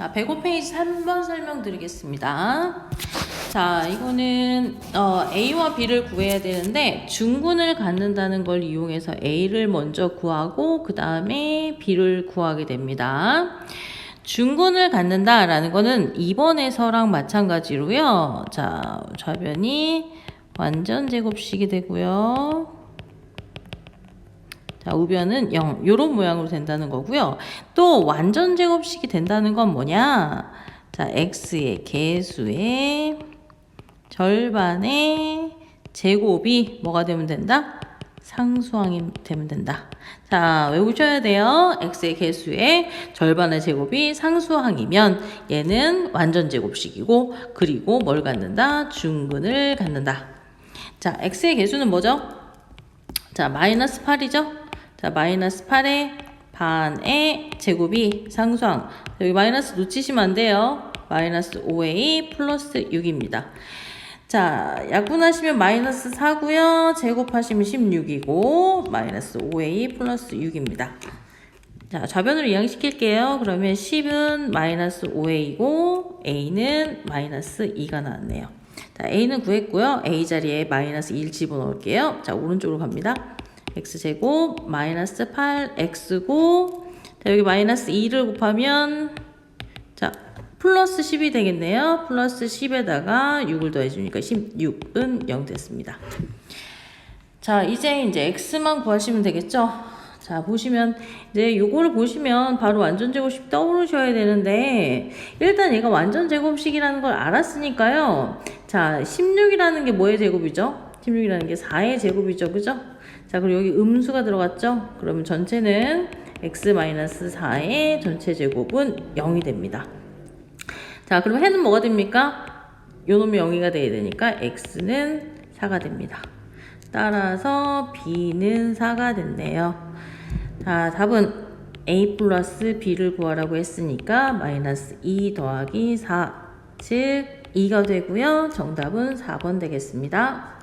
자, 105페이지 3번 설명드리겠습니다. 자, 이거는 어, A와 B를 구해야 되는데 중군을 갖는다는 걸 이용해서 A를 먼저 구하고 그 다음에 B를 구하게 됩니다. 중군을 갖는다라는 거는 2번에서랑 마찬가지로요. 자, 좌변이 완전 제곱식이 되고요. 자, 우변은 0. 요런 모양으로 된다는 거고요. 또 완전 제곱식이 된다는 건 뭐냐? 자, x의 개수의 절반의 제곱이 뭐가 되면 된다? 상수항이 되면 된다. 자, 외우셔야 돼요. x의 개수의 절반의 제곱이 상수항이면 얘는 완전 제곱식이고 그리고 뭘 갖는다? 중근을 갖는다. 자, x의 개수는 뭐죠? 자, 마이너스 8이죠? 자, 마이너스 8의 반의 제곱이 상수항. 여기 마이너스 놓치시면 안 돼요. 마이너스 5a 플러스 6입니다. 자, 약분하시면 마이너스 4고요. 제곱하시면 16이고 마이너스 5a 플러스 6입니다. 자, 좌변으로 이항시킬게요. 그러면 10은 마이너스 5a이고 a는 마이너스 2가 나왔네요. 자, a는 구했고요. a 자리에 마이너스 1 집어넣을게요. 자, 오른쪽으로 갑니다. X제곱 마이너스 8x고 자, 여기 마이너스 2를 곱하면 자 플러스 10이 되겠네요. 플러스 10에다가 6을 더해주니까 16은 0 됐습니다. 자 이제 이제 x만 구하시면 되겠죠. 자 보시면 이제 요거를 보시면 바로 완전 제곱식 떠오르셔야 되는데 일단 얘가 완전 제곱식이라는 걸 알았으니까요. 자 16이라는 게 뭐의 제곱이죠? 16이라는 게 4의 제곱이죠. 그죠? 자 그리고 여기 음수가 들어갔죠? 그러면 전체는 x-4의 전체 제곱은 0이 됩니다. 자 그럼 해는 뭐가 됩니까? 요 놈이 0이가 돼야 되니까 x는 4가 됩니다. 따라서 b는 4가 됐네요. 자 답은 a 플러스 b를 구하라고 했으니까 마이너스 2 더하기 4 즉 2가 되고요. 정답은 4번 되겠습니다.